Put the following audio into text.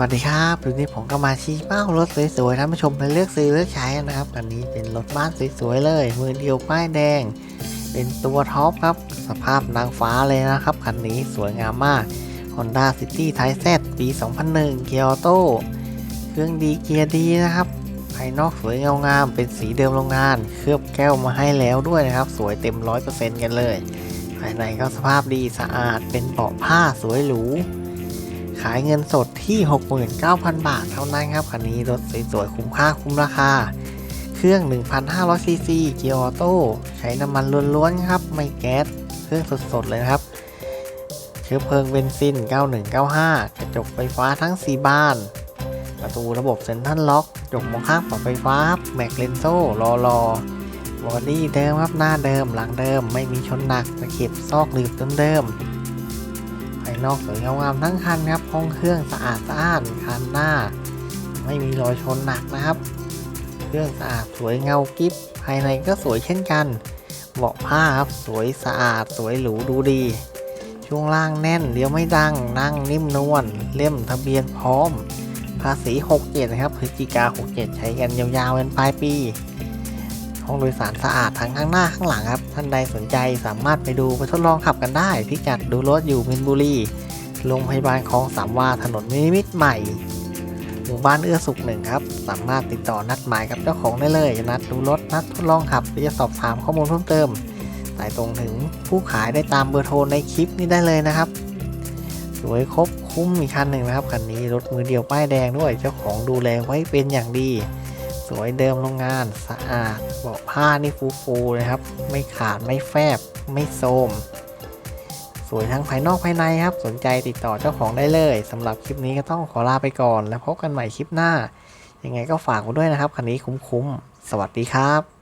วัสดีครับวันนี้ผมก็มาชี้เป้ารถสวยๆท่านผู้ชมไปเลือกซื้อเลือกใช้นะครับคันนี้เป็นรถบ้านสวยๆเลย มือเดียวป้ายแดง เป็นตัวท็อปครับ สภาพนางฟ้าเลยนะครับคันนี้สวยงามมาก Honda City t y z ปี 2001 เกียร์ออโต้เครื่องดีเกียร์ดีนะครับ ภายนอกสวยเงางามเป็นสีเดิมโรงงาน เคลือบแก้วมาให้แล้วด้วยนะครับ สวยเต็ม 100%กันเลย ภายในก็สภาพดีสะอาดเป็นเบาะผ้าสวยหรูายเงินสดที่ 69,000 บาทเท่านั้นครับคันนี้รถสวยๆคุ้มค่าคุ้มราคา เครื่อง 1,500ซีซีเกียร์ออโต้ใช้น้ำมันล้วนๆครับ ไม่แก๊สเครื่องสดๆเลยครับเชื้อเพลิงเบนซิน 9195 กระจกไฟฟ้าทั้ง 4 บาน ประตูระบบเซ็นทรัลล็อกกระจกมองข้างปรับไฟฟ้า แม็กเลนโซ่รอรอบอดี้เดิมครับหน้าเดิมหลังเดิมไม่มีชนหนักตะเข็บซอกหลืบเดิมๆ ภายนอกสวยงามทั้งคันครับห้องเครื่องสะอาดสะอ้านคันหน้า ไม่มีรอยชนหนักนะครับ เครื่องสะอาดสวยเงากิฟภายในก็สวยเช่นกัน เบาะผ้าครับสวยสะอาดสวยหรูดูดี ช่วงล่างแน่นเลี้ยวไม่ดัง นั่งนิ่มนวลเล่มทะเบียนพร้อม ภาษี 67 นะครับพฤศจิกา67 ใช้กันยาวๆเป็นปลายปี ห้องโดยสารสะอาดทั้งข้างหน้าข้างหลังครับ ท่านใดสนใจสามารถไปดูไปทดลองขับกันได้ พิกัดดูรถอยู่มินบุรีโรงพยาบาลคลองสามวาถนนมิมิตใหม่หมู่บ้านเอื้อสุขหนึ่งครับ สามารถติดต่อนัดหมายกับเจ้าของได้เลย นัดดูรถนัดทดลองขับหรือจะสอบถามข้อมูลเพิ่มเติมสายตรงถึงผู้ขายได้ตามเบอร์โทรในคลิปนี้ได้เลยนะครับ สวยครบคุ้มอีกคันหนึ่งนะครับคันนี้รถมือเดียวป้ายแดงด้วยเจ้าของดูแลไว้เป็นอย่างดี สวยเดิมโรงงานสะอาดเบาะผ้านี่ฟูๆเลยครับ ไม่ขาดไม่แฟบ ไม่โทมสวยทั้งภายนอกภายในครับ สนใจติดต่อเจ้าของได้เลยสำหรับคลิปนี้ก็ต้องขอลาไปก่อน แล้วพบกันใหม่คลิปหน้า ยังไงก็ฝากไว้ด้วยนะครับ คันนี้คุ้มๆ สวัสดีครับ